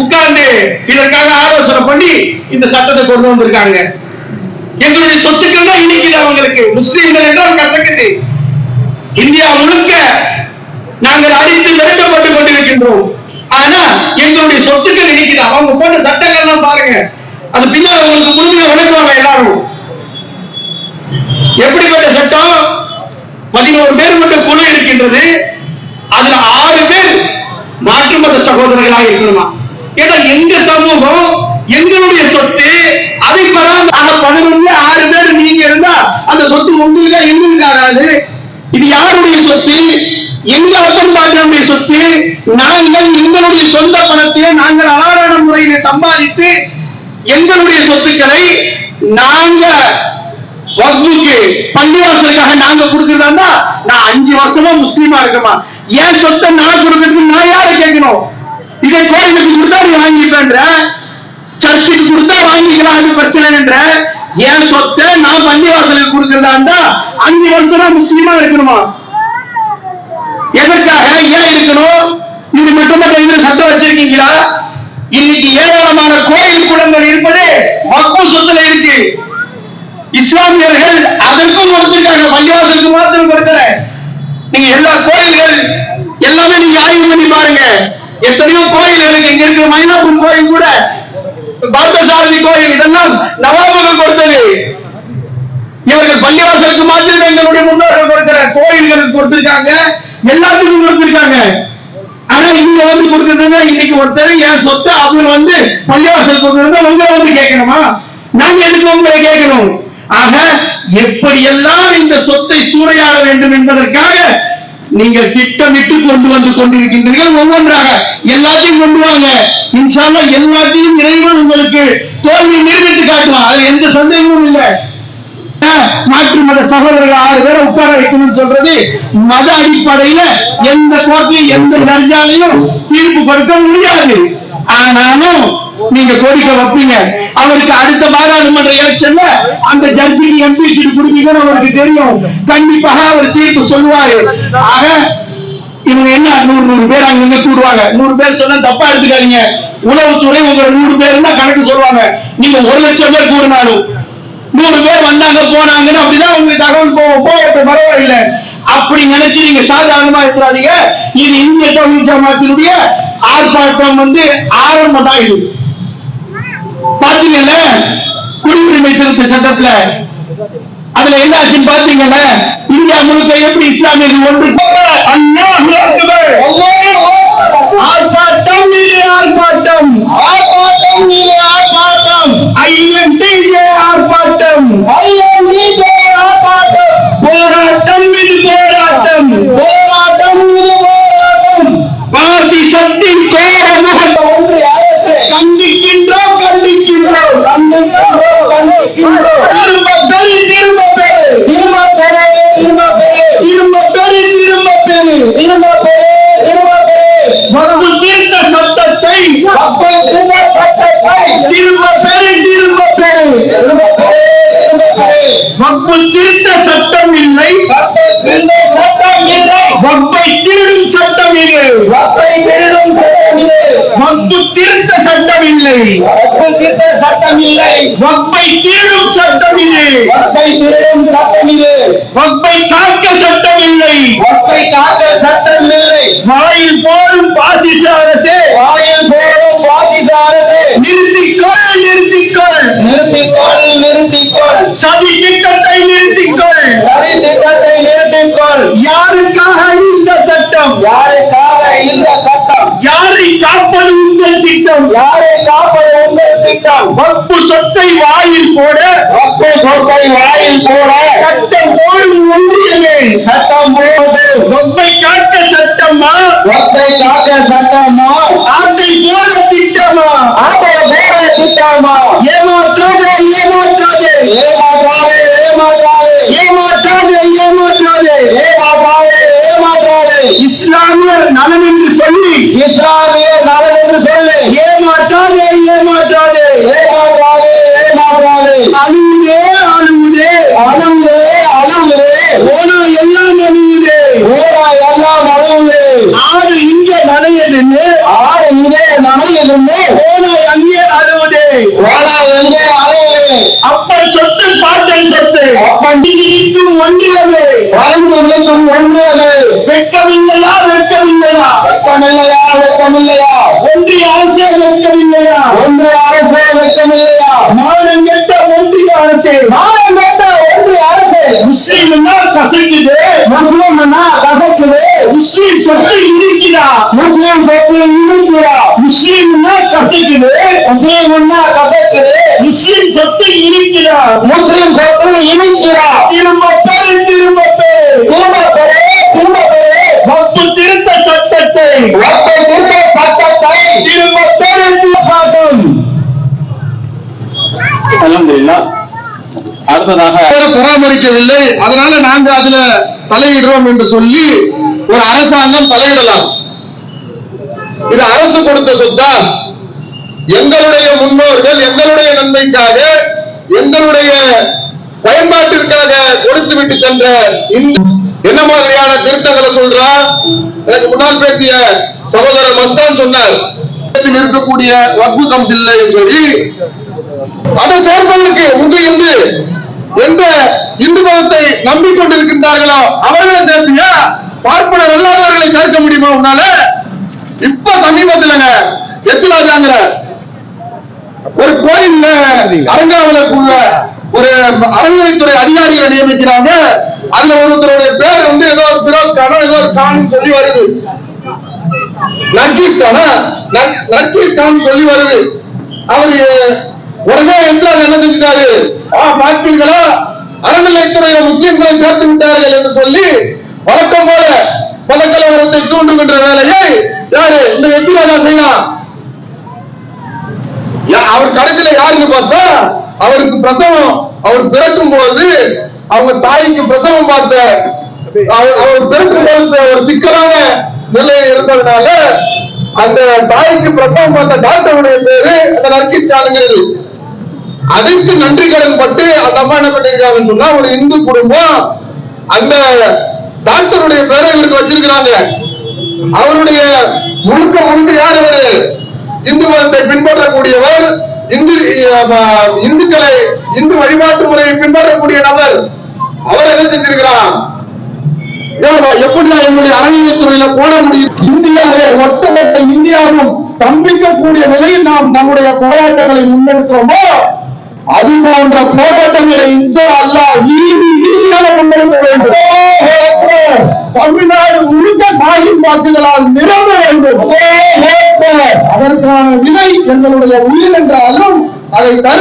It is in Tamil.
உட்கார்ந்து இதற்காக ஆலோசனை பண்ணி இந்த சட்டத்தை கொண்டு வந்திருக்காங்க. எங்களுடைய சொத்துக்கள் தான் இனிக்குது அவங்களுக்கு. முஸ்லீம்கள் என்றால் கசக்குது. இந்தியா முழுக்க நாங்கள் அடித்து விரட்டப்பட்டு கொண்டிருக்கின்றோம். ஆனா எங்களுடைய சொத்துக்கள் இனிக்குது. அவங்க போட்ட சட்டங்கள் தான் பாருங்க. அது பின்னால் உங்களுக்கு முழுமையை உழைப்பாங்க எல்லாரும். எப்படிப்பட்ட சட்டம்? பதினோரு பேர் கொண்ட குழு இருக்கின்றது. அதுல ஆறு பேர் மாற்று மத சகோதரர்களாக இருக்கணுமா? ஏன்னா எங்க சமூகம் எங்களுடைய சொத்து அதை பராமரி பதினொன்று ஆறு பேர் நீங்க இருந்தா அந்த சொத்து உங்களுக்கு எங்களுக்கு ஆகாது இது யாருடைய சொத்து? எங்க அப்பன் பாட்டனுடைய சொத்து? நாங்கள் எங்களுடைய சொந்த பணத்தை நாங்கள் அலாரான முறையில சம்பாதித்து எங்களுடைய சொத்துக்களை நாங்க வகுக்கு பள்ளிவாசலுக்காக நாங்க கொடுக்கறதா இருந்தா நான் அஞ்சு வருஷமா முஸ்லீமா இருக்கமா என் சொத்தை நான் கொடுக்கறதுக்கு நான் யார கேட்கணும்? சர்ச்சுக்கு கொடுத்தா வாங்கிக்கலாம் அது பிரச்சனைன்ற என் சொத்தை நான் பள்ளிவாசலுக்கு கொடுக்கறதா இருந்தா அஞ்சு வருஷமா முஸ்லீமா இருக்கணுமா? எதற்காக ஏன் இருக்கணும்? இது மட்டுமல்ல இதுல சட்டம் வச்சிருக்கீங்களா? இன்னைக்கு ஏராளமான கோயில் குளங்கள் இருப்பது வக்ஃபு சொத்துல இருக்கு. இஸ்லாமியர்கள் அதற்கும் கொடுத்திருக்காங்க பள்ளிவாசலுக்கு மாத்திரம் கொடுக்கல. நீங்க எல்லா கோயில்கள் எல்லாமே நீங்க ஆய்வு பண்ணி பாருங்க. எத்தனையோ கோயில் இருக்கு இங்க இருக்கிற மயிலாப்பூர் கோயில் கூட பார்த்தசாரதி கோயில் இதெல்லாம் நவாபுகள் கொடுத்தது. இவர்கள் பள்ளிவாசலுக்கு மாத்திரம் எங்களுடைய முன்னோர்கள் கொடுக்கிற கோயில்களுக்கு கொடுத்திருக்காங்க. எல்லாத்துக்கும் கொடுத்திருக்காங்க. ஆனா இங்க வந்து கொடுக்கறதுங்க இன்னைக்கு ஒருத்தர் என் சொத்தை அவர் வந்து பள்ளிவாசல் கொடுக்கறது உங்களை வந்து கேட்கணுமா? நாங்க எதுக்கு உங்களை கேட்கணும்? ஆக எப்படியெல்லாம் இந்த சொத்தை சூறையாட வேண்டும் என்பதற்காக நீங்கள் திட்டமிட்டு கொண்டு வந்து கொண்டிருக்கின்றீர்கள். ஒவ்வொன்றாக எல்லாத்தையும் கொண்டு வாங்க. இன்ஷால்லா எல்லாத்தையும் இறைவன் உங்களுக்கு தோல்வி நிரூபித்து காட்டுவான். அது எந்த சந்தேகமும் இல்லை. மாற்று மத சகோதரர்கள் ஆறு பேரை உட்கார வைக்கணும்னு சொல்றது மத அடிப்படையில எந்த கோர்ட்லயும் எந்த தர்ஜாலையும் தீர்ப்பு கொடுக்க முடியாது. ஆனாலும் நீங்க கோரிக்கை வைப்பீங்க. அவருக்கு அடுத்த பாராளுமன்ற எலெக்ஷன்ல அந்த ஜட்ஜிக்கு எம்பி சீட் கொடுப்பீங்கன்னு அவருக்கு தெரியும். கண்டிப்பாக அவர் தீர்ப்பு சொல்லுவாரு. ஆக இவங்க என்ன நூறு நூறு பேர் அங்க கூடுவாங்க. நூறு பேர் சொன்னா தப்பா எடுத்துக்காதீங்க. உளவுத்துறை உங்களை நூறு பேர் தான் கணக்கு சொல்லுவாங்க. நீங்க ஒரு லட்சம் பேர் கூடினாலும். நூறு பேர் வந்தாங்க போனாங்கன்னு அப்படிதான் உங்களுக்கு தகவல் போவோம் போகட்டும் பரவாயில்லை. அப்படி நினைச்சு நீங்க சாதாரணமா இருக்கிறாதீங்க. இது இந்திய தொழில் ஜமாத்தினுடைய ஆர்ப்பாட்டம் வந்து ஆரம்பம் தான் இது. பாத்தீங்கல்ல? குடியுரிமை திருத்த சட்டத்துல. அதுல என்ன ஆச்சுன்னு பாத்தீங்கல்ல? இந்தியா முழுக்க எப்படி இஸ்லாமியர்கள் ஒன்று ஆர்ப்பாட்டம் திரும்ப பெரு திரும்ப பெரு வப்பு திருத்த சட்டம் இல்லை சட்டம் இல்லை வப்பை திருடும் சட்டம் இல்லை வப்பை திருடும் சட்டம் இல்லை வப்பு திருத்த சட்டம் மழையில் போரும் பாசிச அரசே. வாயில் போரும் நிறுத்திக்கொள் நிறுத்திக்கொள். நிறுத்திக்கொள் நிறுத்திக்கொள். சதி திட்டத்தை நிறுத்திக்கொள். சதி திட்டத்தை நிறுத்திக்கொள். யாருக்காக இந்த சட்டம்? யாருக்காக இந்த சட்டம்? யாரை காப்பது உங்கள் திட்டம்? யாரை காப்பது உங்கள் திட்டம்? வப்பு சொத்தை வாயில் போட. வப்பு சொத்தை வாயில் போட. சட்டம் போடும் ஒன்றியமே. சட்டம் போடு வப்பை காக்க சட்டமா? வப்பை காக்க சட்டமா? ஆட்டை போட திட்டமா? இஸ்லாமிய நலன் என்று சொல்லி இஸ்லாமிய நலன் என்று சொல்லி ஏமாற்றாதே ஏமாற்றாதே. ஏமாற்றாதே ஏமாற்றாதே. அழுவுதே அழுவுதே. அழுவுதே அழுவுதே. ஓனா எல்லாம் அழுவுதே. ஓனா எல்லாம் அழுவுதே. ஆறு இங்க நனையதுன்னு ஆறு இங்கே நனைய கொண்டு ஓனாய் அங்கே அழுவதே. ஓடா எங்கே அலையே அப்பன் சொத்து பாட்டன் சொத்து. அப்பன் ஒன்றியவே வளர்ந்து நிற்கும் ஒன்றியது வெட்கமில்லையா வெட்கமில்லையா வெட்கமில்லையா வெட்கமில்லையா? ஒன்றிய அரசே வெட்கமில்லையா ஒன்றிய அரசே வெட்கமில்லையா? மானம் கெட்ட ஒன்றிய அரசே. நாளை கேட்ட ஒன்றிய அரசு. முஸ்லீம் கசைக்குது. முஸ்லிம் கசக்குது. முஸ்லீம் சொத்து இருக்கிறா முஸ்லிம் சொத்து இருக்கிறா முஸ்லீம் கசைக்குது. முஸ்லிம் கசக்குது. முஸ்லீம் சொத்து இருக்கிறா முஸ்லிம் சொத்து அடுத்ததாக பராமரிக்கவில்லை. அதனால நாங்க அதுல தலையிடுறோம் என்று சொல்லி ஒரு அரசாங்கம் தலையிடலாம். இது அரசு கொடுத்த சொத்தா? எங்களுடைய முன்னோர்கள் எங்களுடைய நன்மைக்காக எங்களுடைய பயன்பாட்டிற்காக கொடுத்து விட்டு சென்ற இந்த என்ன மாதிரியான திருத்தங்களை சொல்றா? எனக்கு முன்னால் பேசிய சகோதரர் மஸ்தான் சொன்னார். இருக்கக்கூடிய வக்பு கவுன்சிலையும் சரி அதை சேர்ப்பதற்கு உங்க இந்து எந்த இந்து மதத்தை நம்பிக்கொண்டிருக்கின்றார்களோ அவர்களை சேர்த்தியா பார்ப்பனர் அல்லாதவர்களை சேர்க்க முடியுமா உன்னால? இப்ப சமீபத்துலங்க எத்திராஜாங்கிற ஒரு கோயில்ல அரங்காவலக்குள்ள ஒரு அறநிலைத்துறை அதிகாரிகளை நியமிக்கிறாங்க. அதுல ஒருத்தருடைய பேர் வந்து ஏதோ ஒரு பிரோஸ் கானோ ஏதோ ஒரு கான் சொல்லி வருது. நர்கீஸ் கானா நர்கீஸ் கான் சொல்லி வருது. அவரு உடனே என்றால் என்ன செஞ்சாரு ஆ பார்த்தீர்களா அறநிலைத்துறையை முஸ்லிம்களை சேர்த்து விட்டார்கள் என்று சொல்லி வழக்கம் போல பதக்கலவரத்தை தூண்டுகின்ற வேலையை யாரு? இந்த எச்சிராஜா செய்யலாம் அவர் கடைசியில யாருன்னு பார்த்தா அவருக்கு பிரசவம் அவர் பிறக்கும் போது அவங்க தாய்க்கு பிரசவம் பார்த்த அவர் அவர் பிறக்கும் போது ஒரு சிக்கலான நிலை இருந்ததுனால அந்த தாய்க்கு பிரசவம் பார்த்த டாக்டருடைய பேரு அந்த நர்கிஸ் காலங்கிறது அதற்கு நன்றி கடன் பட்டு அந்த அம்மா என்ன பண்ணிருக்காங்கன்னு சொன்னா ஒரு இந்து குடும்பம் அந்த டாக்டருடைய பேரை இவருக்கு வச்சிருக்கிறாங்க. அவருடைய முழுக்க முழுக்க யார் அவரு இந்து மதத்தை பின்பற்றக்கூடியவர் இந்து இந்துக்களை இந்து வழிபாட்டு முறையை பின்பற்றக்கூடிய நபர். அவர் என்ன செஞ்சிருக்கிறார்? எப்படி நான் என்னுடைய அறநிலையத்துறையில போட முடியும்? இந்தியாவை ஒட்டுமொத்த இந்தியாவும் ஸ்தம்பிக்கக்கூடிய நிலையில் நாம் நம்முடைய போராட்டங்களை முன்னெடுக்கிறோமோ அது போன்ற போராட்டங்களை இந்த அல்லாஹ் வீதி வீதியாக முன்னெடுக்க வேண்டும். தமிழ்நாடு முழுக்க சாயும் வாக்குகளால் நிரம்ப வேண்டும். அதற்கான விதை எங்களுடைய உயிர் என்றாலும் அதை தரு